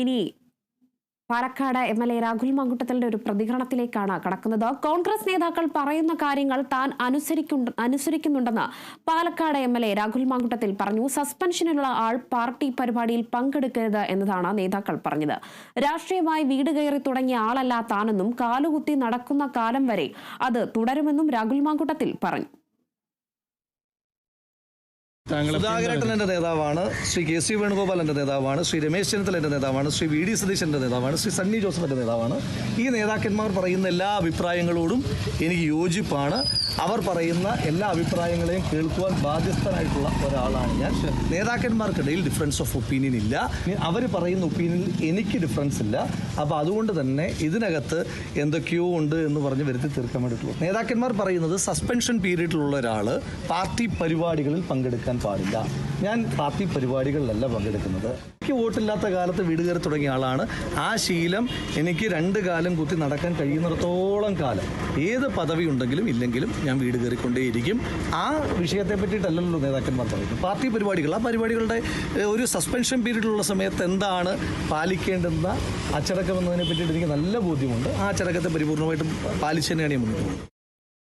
ഇനി Palakkad M L A Rahul മങ്കുട്ടത്തലിന്റെ ഒരു പ്രതികരണത്തിലേക്കാണ് കടക്കുന്നത്. കോൺഗ്രസ് നേതാക്കൾ പറയുന്ന കാര്യങ്ങൾ താൻ അനുസരിക്കു- അനുസരിക്കുന്നുണ്ടെന്ന് Palakkad M L A Rahul Mamkootathil പറഞ്ഞു. സസ്പെൻഷനിലുള്ള ആൾ പാർട്ടി പരിപാടിയിൽ പങ്കെടുക്കരുത് എന്നതാണ് നേതാക്കൾ പറഞ്ഞത്. രാഷ്ട്രീയമായി വീട് കയറി തുടങ്ങിയ ആളല്ല താനെന്നും കാലുകുത്തി നടക്കുന്ന കാലം വരെ അത് തുടരുമെന്നും രാഹുൽ മങ്കുട്ടത്തിൽ പറഞ്ഞു. സുധാകരേട്ടൻ എന്റെ നേതാവാണ് ശ്രീ കെ സി വേണുഗോപാലിന്റെ നേതാവാണ് ശ്രീ രമേശ് ചെന്നിത്തല എന്റെ നേതാവാണ് ശ്രീ വി ഡി സതീശന്റെ നേതാവാണ് ശ്രീ സണ്ണി ജോസഫ് എന്റെ നേതാവാണ്. ഈ നേതാക്കന്മാർ പറയുന്ന എല്ലാ അഭിപ്രായങ്ങളോടും എനിക്ക് യോജിപ്പാണ്. അവർ പറയുന്ന എല്ലാ അഭിപ്രായങ്ങളെയും കേൾക്കുവാൻ ബാധ്യസ്ഥനായിട്ടുള്ള ഒരാളാണ് ഞാൻ. നേതാക്കന്മാർക്കിടയിൽ ഡിഫറൻസ് ഓഫ് ഒപ്പീനിയൻ ഇല്ല. അവർ പറയുന്ന ഒപ്പീനിയനിൽ എനിക്ക് ഡിഫറൻസ് ഇല്ല. അപ്പോൾ അതുകൊണ്ട് തന്നെ ഇതിനകത്ത് എന്തൊക്കെയോ ഉണ്ട് എന്ന് പറഞ്ഞ് വരുത്തി തീർക്കാൻ വേണ്ടിയിട്ടുള്ളൂ. നേതാക്കന്മാർ പറയുന്നത് സസ്പെൻഷൻ പീരീഡിലുള്ള ഒരാൾ പാർട്ടി പരിപാടികളിൽ പങ്കെടുക്കാൻ പാടില്ല. ഞാൻ പാർട്ടി പരിപാടികളിലല്ല പങ്കെടുക്കുന്നത്. എനിക്ക് വോട്ടില്ലാത്ത കാലത്ത് വീട് കയറി തുടങ്ങിയ ആളാണ്. ആ ശീലം എനിക്ക് രണ്ട് കാലം കുത്തി നടക്കാൻ കഴിയുന്നിടത്തോളം കാലം. ഏത് പദവി ഉണ്ടെങ്കിലും ഇല്ലെങ്കിലും ഞാൻ വീട് കയറിക്കൊണ്ടേയിരിക്കും. ആ വിഷയത്തെ പറ്റിയിട്ടല്ലല്ലോ നേതാക്കന്മാർ പറയുന്നത്. പാർട്ടി പരിപാടികൾ ആ പരിപാടികളുടെ ഒരു സസ്പെൻഷൻ പീരീഡിലുള്ള സമയത്ത് എന്താണ് പാലിക്കേണ്ടുന്ന അച്ചടക്കം എന്നതിനെ പറ്റിയിട്ട് എനിക്ക് നല്ല ബോധ്യമുണ്ട്. ആ അച്ചടക്കത്തെ പരിപൂർണമായിട്ടും പാലിച്ചു തന്നെയാണ് ഞാൻ മുന്നോട്ട്